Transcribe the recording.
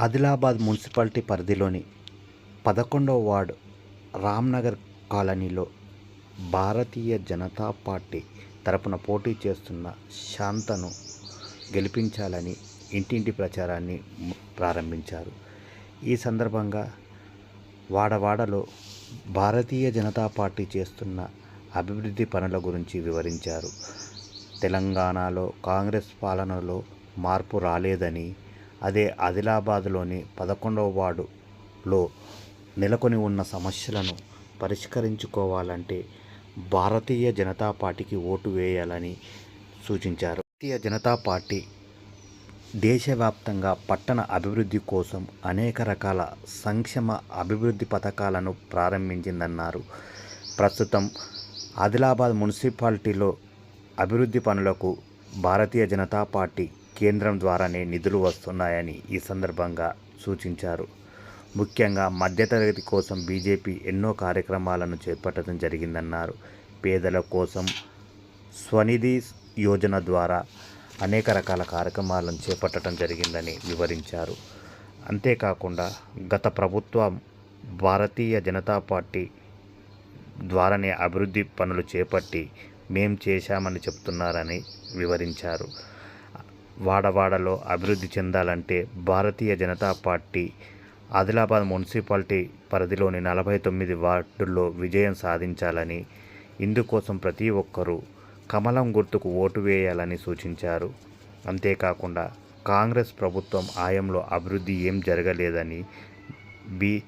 Adilabad municipality పరిధిలోని పదకొండవ ward Ramnagar కాలనీలో భారతీయ జనతా పార్టీ తరపున పోటీ చేస్తున్న శాంతను గెలిపించాలని ఇంటింటి ప్రచారాన్ని ప్రారంభించారు. ఈ సందర్భంగా వాడవాడలో భారతీయ జనతా పార్టీ చేస్తున్న అభివృద్ధి పనుల గురించి వివరించారు. తెలంగాణలో కాంగ్రెస్ పాలనలో మార్పు రాలేదని అదే ఆదిలాబాద్లోని పదకొండవ వార్డులో నెలకొని ఉన్న సమస్యలను పరిష్కరించుకోవాలంటే భారతీయ జనతా పార్టీకి ఓటు వేయాలని సూచించారు. భారతీయ జనతా పార్టీ దేశవ్యాప్తంగా పట్టణ అభివృద్ధి కోసం అనేక రకాల సంక్షేమ అభివృద్ధి పథకాలను ప్రారంభించిందన్నారు. ప్రస్తుతం ఆదిలాబాద్ మున్సిపాలిటీలో అభివృద్ధి పనులకు భారతీయ జనతా పార్టీ కేంద్రం ద్వారానే నిధులు వస్తున్నాయని ఈ సందర్భంగా సూచించారు. ముఖ్యంగా మధ్యతరగతి కోసం బీజేపీ ఎన్నో కార్యక్రమాలను చేపట్టడం జరిగిందన్నారు. పేదల కోసం స్వనిధి యోజన ద్వారా అనేక రకాల కార్యక్రమాలను చేపట్టడం జరిగిందని వివరించారు. అంతేకాకుండా గత ప్రభుత్వం భారతీయ జనతా పార్టీ ద్వారానే అభివృద్ధి పనులు చేపట్టి మేం చేశామని చెప్తున్నారని వివరించారు. వాడవాడలో అభివృద్ధి చెందాలంటే భారతీయ జనతా పార్టీ ఆదిలాబాద్ మున్సిపాలిటీ పరిధిలోని నలభై తొమ్మిది వార్డుల్లో విజయం సాధించాలని ఇందుకోసం ప్రతి ఒక్కరూ కమలం గుర్తుకు ఓటు వేయాలని సూచించారు. అంతేకాకుండా కాంగ్రెస్ ప్రభుత్వం ఆయంలో అభివృద్ధి ఏం జరగలేదని బి.